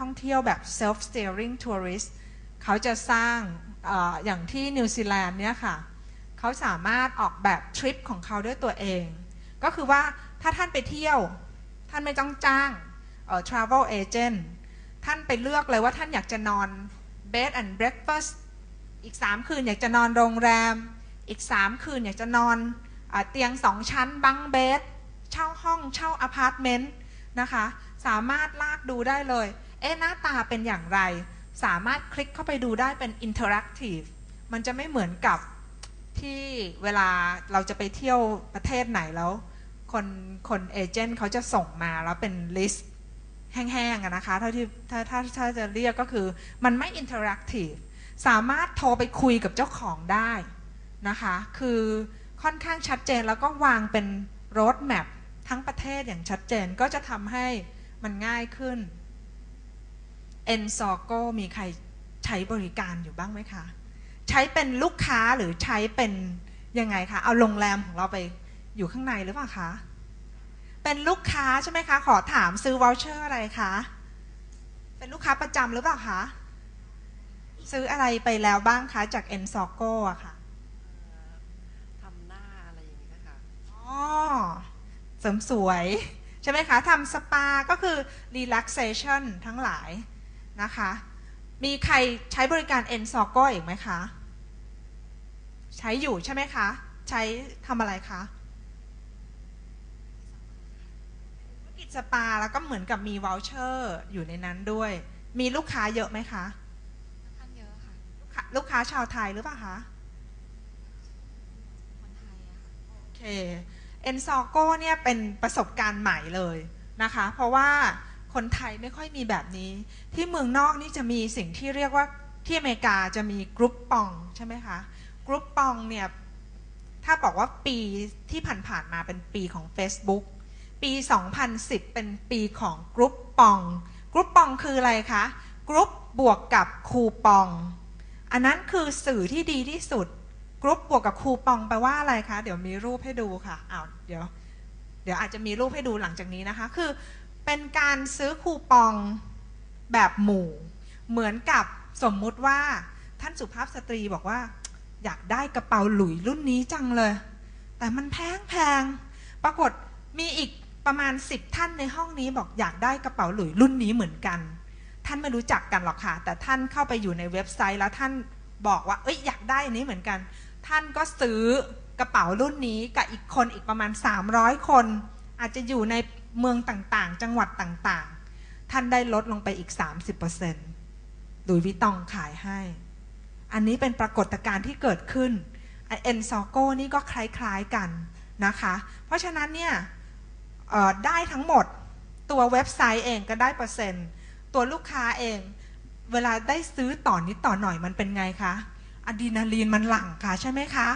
ท่องเที่ยวแบบ self steering tourist เขาจะสร้างออย่างที่นิวซีแลนด์เนี่ยค่ะเขาสามารถออกแบบทริปของเขาด้วยตัวเอง ก็คือว่าถ้าท่านไปเที่ยวท่านไม่ต้องจ้าง travel agent ท่านไปเลือกเลยว่าท่านอยากจะนอน bed and breakfast อีก 3 คืนอยากจะนอนโรงแรม อีก 3 คืนอยากจะนอนอเตียง2ชั้นบังเบดเช่าห้องเช่าอพาร์ตเมนต์นะคะ สามารถลากดูได้เลย เอ๊ะหน้าตาเป็นอย่างไร สามารถคลิกเข้าไปดูได้เป็น interactive มันจะไม่เหมือนกับที่เวลาเราจะไปเที่ยวประเทศไหนแล้ว คนคนเอเจนต์เขาจะส่งมาแล้วเป็นลิสต์แห้งๆนะคะเท่าที่ถ้าถ้าถ้าจะเรียกก็คือมันไม่ interactive สามารถโทรไปคุยกับเจ้าของได้นะคะ คือค่อนข้างชัดเจนแล้วก็วางเป็น road map ทั้งประเทศอย่างชัดเจนก็จะทำให้มันง่ายขึ้น e n s o g o มีใครใช้บริการอยู่บ้างไหมคะ ใช้เป็นลูกค้าหรือใช้เป็นยังไงคะ เอาโรงแรมของเราไปอยู่ข้างในหรือเปล่าคะ เป็นลูกค้าใช่ไหมคะ ขอถามซื้อวอลเชอร์อะไรคะ เป็นลูกค้าประจำหรือเปล่าคะ ซื้ออะไรไปแล้วบ้างคะ จาก e n s o g o อะค่ะทำหน้าอะไรอย่างนี้ค่ะอ๋อเสริมสวย ใช่ไหมคะทำสปาก็คือ relaxation ทั้งหลาย นะคะ มีใครใช้บริการ e n s o g o อีกไหมคะ ใช้อยู่ใช่ไหมคะ ใช้ทำอะไรคะธุรกิจสปาแล้วก็เหมือนกับมีว o ลเชอร์อยู่ในนั้นด้วย มีลูกค้าเยอะไหมคะค่อนข้างเยอะค่ะ ลูกค้าลูกค้าชาวไทยหรือเปล่าคะ คนไทยอะค่ะ โอเคเอ็นซอโก้เนี่ยเป็นประสบการณ์ใหม่เลยนะคะ เพราะว่า คนไทยไม่ค่อยมีแบบนี้ ที่เมืองนอกนี่จะมีสิ่งที่เรียกว่าที่อเมริกาจะมีกรุ๊ปปองใช่ไหมคะกรุ๊ปปองเนี่ยถ้าบอกว่าปีที่ผ่านๆมาเป็นปีของ Facebook ปี 2010 เป็นปีของกรุ๊ปปองกรุ๊ปปองคืออะไรคะกรุ๊ปบวกกับคูปอง อันนั้นคือสื่อที่ดีที่สุดกรุ๊ปบวกกับคูปองแปลว่าอะไรคะ เดี๋ยวมีรูปให้ดูค่ะอ้าวเดี๋ยว เดี๋ยวอาจจะมีรูปให้ดูหลังจากนี้นะคะ คือ เป็นการซื้อคูปองแบบหมู่ เหมือนกับสมมุติว่าท่านสุภาพสตรีบอกว่า อยากได้กระเป๋าหลุยรุ่นนี้จังเลย แต่มันแพงแพงปรากฏมีอีกประมาณ 10 ท่านในห้องนี้บอกอยากได้กระเป๋าหลุยรุ่นนี้เหมือนกัน ท่านไม่รู้จักกันหรอกค่ะ แต่ท่านเข้าไปอยู่ในเว็บไซต์แล้วท่านบอกว่าเอ้ยอยากได้อันนี้เหมือนกัน ท่านก็ซื้อกระเป๋ารุ่นนี้กับอีกคนอีกประมาณ 300 คน อาจจะอยู่ใน เมืองต่างๆ จังหวัดต่างๆ ท่านได้ลดลงไปอีก 30%ดุยวิตองขายให้ อันนี้เป็นปรากฏการณ์ที่เกิดขึ้นเอ็นซอโก้นี่ก็คล้ายๆกันนะคะ เพราะฉะนั้นเนี่ยได้ทั้งหมดตัวเว็บไซต์เองก็ได้เปอร์เซ็นต์ ตัวลูกค้าเอง เวลาได้ซื้อต่อนนิดต่อหน่อยมันเป็นไงคะอะดรีนาลีนมันหลั่งค่ะใช่ไหมคะ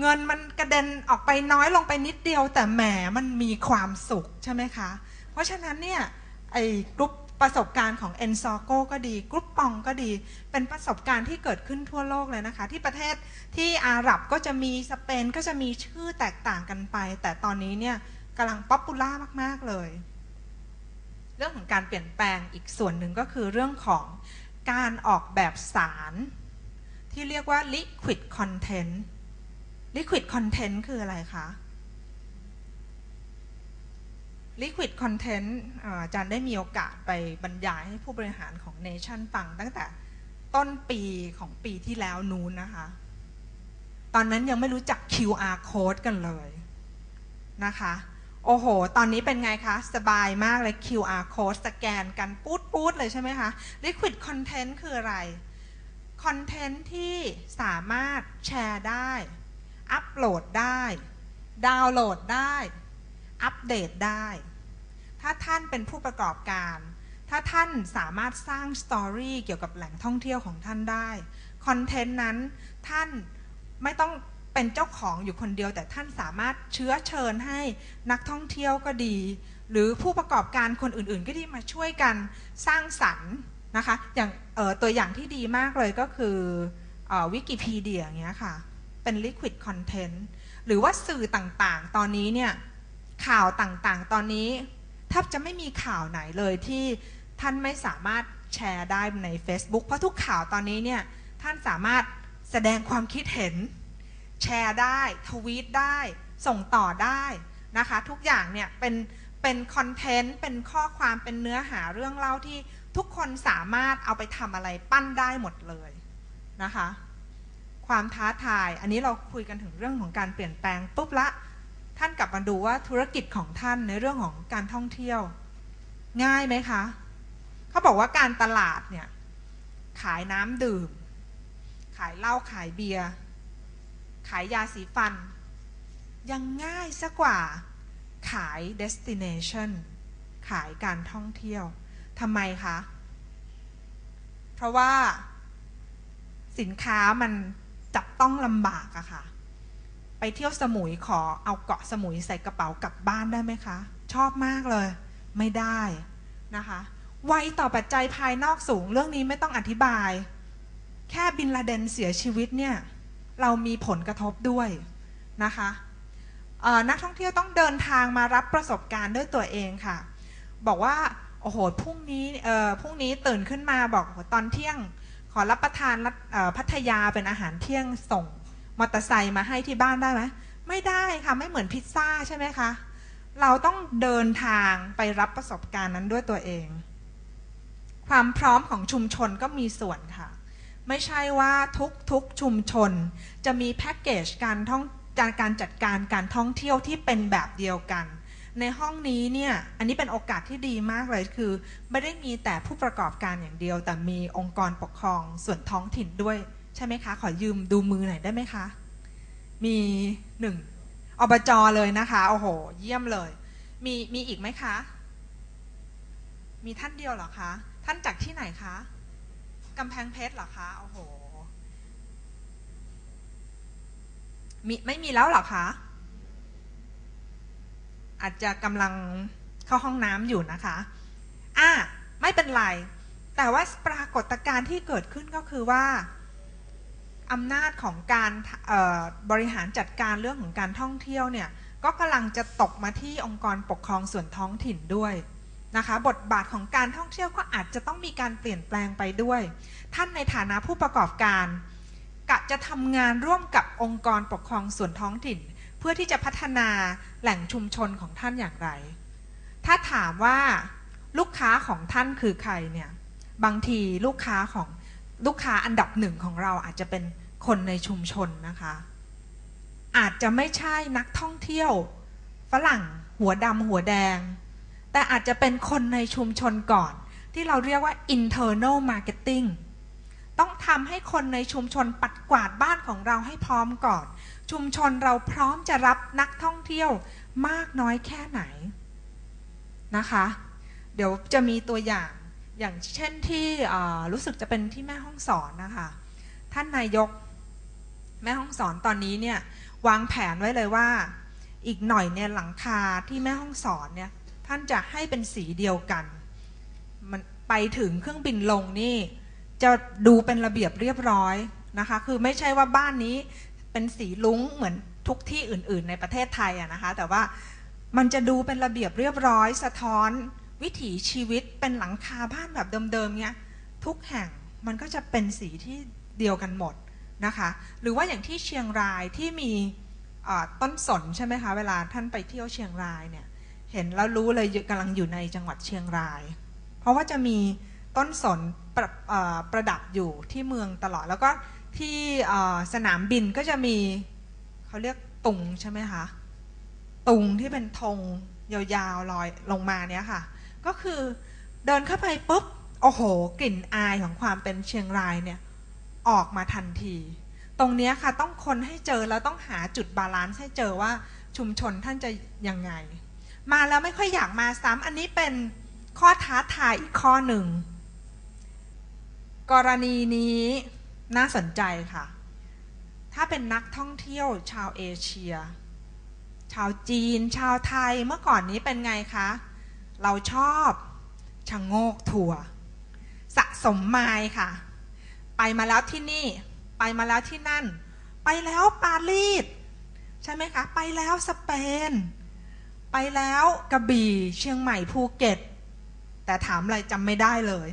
เงินมันกระเด็นออกไปน้อยลงไปนิดเดียว แต่แหมมันมีความสุขใช่ไหมคะ เพราะฉะนั้นเนี่ยไอ้กรุ๊ปประสบการณ์ของ e n s o g o ก็ดีกรุ๊ปปองก็ดี เป็นประสบการณ์ที่เกิดขึ้นทั่วโลกเลยนะคะ ที่ประเทศที่อาหรับก็จะมีสเปนก็จะมีชื่อแตกต่างกันไป แต่ตอนนี้เนี่ยกำลังป๊อปปูล่ามาก ๆ เลย เรื่องของการเปลี่ยนแปลงอีกส่วนหนึ่งก็คือเรื่องของการออกแบบสาร ที่เรียกว่า liquid content liquid content คืออะไรคะ liquid Content อาอาจารย์ได้มีโอกาสไปบรรยายให้ผู้บริหารของ Nation ฟังตั้งแต่ต้นปีของปีที่แล้วนู้นนะคะ ตอนนั้นยังไม่รู้จัก QR code กันเลยนะคะ โอ้โห ตอนนี้เป็นไงคะ สบายมากเลย QR code สแกนกันปูดปูดเลยใช่ไหมคะ liquid content คืออะไร คอนเทนต์ที่สามารถแชร์ได้ อัปโหลดได้ ดาวน์โหลดได้ อัปเดตได้ ถ้าท่านเป็นผู้ประกอบการ ถ้าท่านสามารถสร้างสตอรี่เกี่ยวกับแหล่งท่องเที่ยวของท่านได้ คอนเทนต์นั้นท่านไม่ต้องเป็นเจ้าของอยู่คนเดียว แต่ท่านสามารถเชื้อเชิญให้นักท่องเที่ยวก็ดี หรือผู้ประกอบการคนอื่นๆ ก็ดีมาช่วยกันสร้างสรรค์นะคะ อย่างออตัวอย่างที่ดีมากเลยก็คือวิกิพีเดียอย่างเงี้ยค่ะ เป็น liquid content หรือว่าสื่อต่างๆ ตอนนี้เนี่ยข่าวต่างๆ ตอนนี้แทบจะไม่มีข่าวไหนเลยที่ท่านไม่สามารถแชร์ได้ใน Facebook เพราะทุกข่าวตอนนี้เนี่ยท่านสามารถแสดงความคิดเห็น แชร์ได้ ทวีตได้ ส่งต่อได้นะคะ ทุกอย่างเนี่ยเป็นเป็นคอนเทนต์เป็นข้อความเป็นเนื้อหาเรื่องเล่าที่ทุกคนสามารถเอาไปทำอะไรปั้นได้หมดเลยนะคะ ความท้าทาย อันนี้เราคุยกันถึงเรื่องของการเปลี่ยนแปลงปุ๊บละ ท่านกลับมาดูว่าธุรกิจของท่านในเรื่องของการท่องเที่ยว ง่ายไหมคะเขาบอกว่าการตลาดเนี่ยขายน้ำดื่ม ขายเหล้าขายเบียร์ขายยาสีฟัน ยังง่ายซะกว่าขาย destination ขายการท่องเที่ยวทำไมคะ เพราะว่าสินค้ามัน จับต้องลำบากอะค่ะ ไปเที่ยวสมุยขอเอาเกาะสมุยใส่กระเป๋ากลับบ้านได้ไหมคะ ชอบมากเลย ไม่ได้นะคะไวต่อปัจจัยภายนอกสูงเรื่องนี้ไม่ต้องอธิบาย แค่บินลาเดนเสียชีวิตเนี่ย เรามีผลกระทบด้วยนะคะนักท่องเที่ยวต้องเดินทางมารับประสบการณ์ด้วยตัวเองค่ะ บอกว่า โอ้โหพรุ่งนี้เออพรุ่งนี้ตื่นขึ้นมาบอกตอนเที่ยง อรับประทานรัฐพัทยาเป็นอาหารเที่ยงส่งมอเตอร์ไซค์มาให้ที่บ้านได้ไหมไม่ได้ค่ะไม่เหมือนพิซซ่าใช่ไหมคะ เราต้องเดินทางไปรับประสบการณ์นั้นด้วยตัวเอง ความพร้อมของชุมชนก็มีส่วนค่ะ ไม่ใช่ว่าทุกทุกชุมชน จะมีแพ็กเกจการท่องการจัดการการท่องเที่ยวที่เป็นแบบเดียวกัน ในห้องนี้เนี่ย อันนี้เป็นโอกาสที่ดีมากเลยคือ ไม่ได้มีแต่ผู้ประกอบการอย่างเดียว แต่มีองค์กรปกครองส่วนท้องถิ่นด้วย ใช่ไหมคะ ขอยืมดูมือหน่อยได้ไหมคะ มีหนึ่งอบจอเลยนะคะโอ้โห เยี่ยมเลย มีมีอีกไหมคะ มีท่านเดียวเหรอคะ ท่านจากที่ไหนคะกำแพงเพชรเหรอคะโอ้โหมีไม่มีแล้วเหรอคะ อาจจะกำลังเข้าห้องน้ำอยู่นะคะอะไม่เป็นไร แต่ว่าปรากฏการณ์ที่เกิดขึ้นก็คือว่าอำนาจของการบริหารจัดการเรื่องของการท่องเที่ยวเนี่ยก็กำลังจะตกมาที่องค์กรปกครองส่วนท้องถิ่นด้วยนะคะ บทบาทของการท่องเที่ยวก็อาจจะต้องมีการเปลี่ยนแปลงไปด้วย ท่านในฐานะผู้ประกอบการกะจะทำงานร่วมกับองค์กรปกครองส่วนท้องถิ่น พื่อที่จะพัฒนาแหล่งชุมชนของท่านอย่างไร ถ้าถามว่าลูกค้าของท่านคือใครเนี่ยบางทีลูกค้าของลูกค้าอันดับหนึ่งของเราอาจจะเป็นคนในชุมชนนะคะ อาจจะไม่ใช่นักท่องเที่ยว ฝรั่งหัวดำหัวแดง แต่อาจจะเป็นคนในชุมชนก่อน ที่เราเรียกว่า internal marketing ต้องทำให้คนในชุมชนปัดกวาดบ้านของเราให้พร้อมก่อน ชุมชนเราพร้อมจะรับนักท่องเที่ยวมากน้อยแค่ไหนนะคะ เดี๋ยวจะมีตัวอย่างอย่างเช่นที่รู้สึกจะเป็นที่แม่ห้องสอนนะคะ ท่านนายกแม่ห้องสอนตอนนี้เนี่ยวางแผนไว้เลยว่า อีกหน่อยเนี่ยหลังคาที่แม่ห้องสอนเนี่ยท่านจะให้เป็นสีเดียวกัน มันไปถึงเครื่องบินลงนี่ จะดูเป็นระเบียบเรียบร้อยนะคะ คือไม่ใช่ว่าบ้านนี้เป็นสีลุ้งเหมือนทุกที่อื่น ๆ ในประเทศไทยอะนะคะ แต่ว่ามันจะดูเป็นระเบียบเรียบร้อย สะท้อนวิถีชีวิตเป็นหลังคาบ้านแบบเดิมๆเนี้ยทุกแห่งมันก็จะเป็นสีที่เดียวกันหมดนะคะ หรือว่าอย่างที่เชียงรายที่มีต้นสนใช่ไหมคะเวลาท่านไปเที่ยวเชียงรายเนี่ยเห็นแล้วรู้เลยกำลังอยู่ในจังหวัดเชียงราย เพราะว่าจะมี ต้นสนประประดับอยู่ที่เมืองตลอด แล้วก็ที่สนามบินก็จะมีเขาเรียกตุงใช่ไหมคะตุงที่เป็นธงยาวๆลอยลงมาเนี้ยค่ะ ก็คือเดินเข้าไปปุ๊บโอ้โห กลิ่นอายของความเป็นเชียงรายเนี่ยออกมาทันที ตรงเนี้ยค่ะต้องคนให้เจอแล้วต้องหาจุดบาลานซ์ให้เจอว่าชุมชนท่านจะยังไง มาแล้วไม่ค่อยอยากมาซ้ำอันนี้เป็นข้อท้าทายอีกข้อหนึ่ง กรณีนี้น่าสนใจค่ะ ถ้าเป็นนักท่องเที่ยวชาวเอเชีย ชาวจีน ชาวไทยเมื่อก่อนนี้เป็นไงคะ เราชอบชะโงกถั่ว สะสมไมล์ค่ะ ไปมาแล้วที่นี่ ไปมาแล้วที่นั่น ไปแล้วปารีสใช่ไหมคะ ไปแล้วสเปน ไปแล้วกระบี่ เชียงใหม่ภูเก็ต แต่ถามอะไรจำไม่ได้เลย